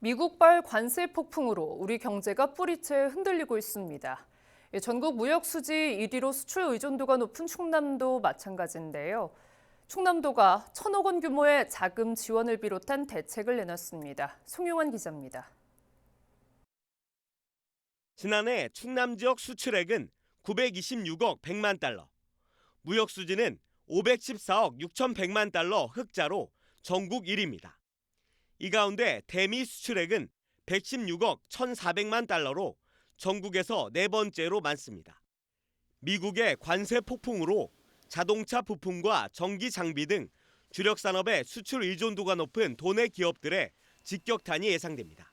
미국발 관세 폭풍으로 우리 경제가 뿌리채 흔들리고 있습니다. 예, 전국 무역 수지 1위로 수출 의존도가 높은 충남도 마찬가지인데요. 충남도가 천억 원 규모의 자금 지원을 비롯한 대책을 내놨습니다. 송용환 기자입니다. 지난해 충남 지역 수출액은 926억 100만 달러, 무역 수지는 514억 6,100만 달러 흑자로 전국 1위입니다. 이 가운데 대미 수출액은 116억 1,400만 달러로 전국에서 네 번째로 많습니다. 미국의 관세 폭풍으로 자동차 부품과 전기 장비 등 주력 산업의 수출 의존도가 높은 도내 기업들의 직격탄이 예상됩니다.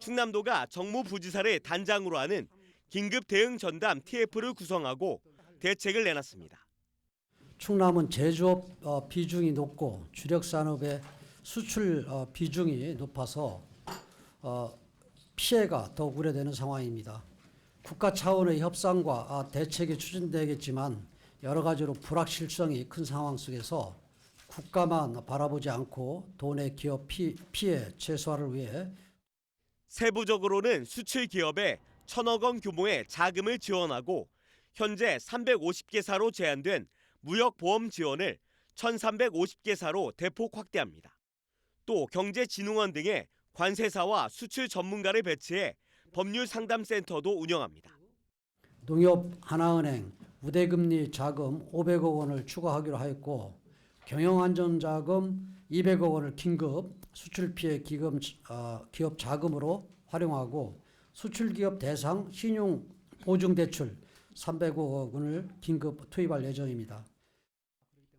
충남도가 정무부지사를 단장으로 하는 긴급 대응 전담 TF를 구성하고 대책을 내놨습니다. 충남은 제조업 어, 비중이 높고 주력 산업의 수출 어, 비중이 높아서 어, 피해가 더욱 우려되는 상황입니다. 국가 차원의 협상과 아, 대책이 추진되겠지만 여러 가지로 불확실성이 큰 상황 속에서 국가만 바라보지 않고 도내 기업 피, 피해 최소화를 위해 세부적으로는 수출 기업에 천억 원 규모의 자금을 지원하고 현재 350개사로 제한된 무역보험 지원을 1,350개사로 대폭 확대합니다. 또 경제진흥원 등의 관세사와 수출 전문가를 배치해 법률 상담센터도 운영합니다. 농협 하나은행 우대금리 자금 500억 원을 추가하기로 하였고 경영안전자금 200억 원을 긴급 수출 피해 기금 어, 기업 자금으로 활용하고 수출 기업 대상 신용 보증 대출 300억 원을 긴급 투입할 예정입니다.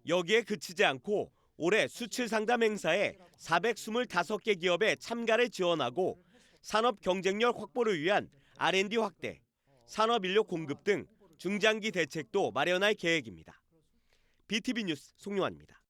여기에 그치지 않고 올해 수출 상담 행사에 425개 기업의 참가를 지원하고 산업 경쟁력 확보를 위한 R&D 확대, 산업 인력 공급 등 중장기 대책도 마련할 계획입니다. BTV 뉴스 송용환입니다.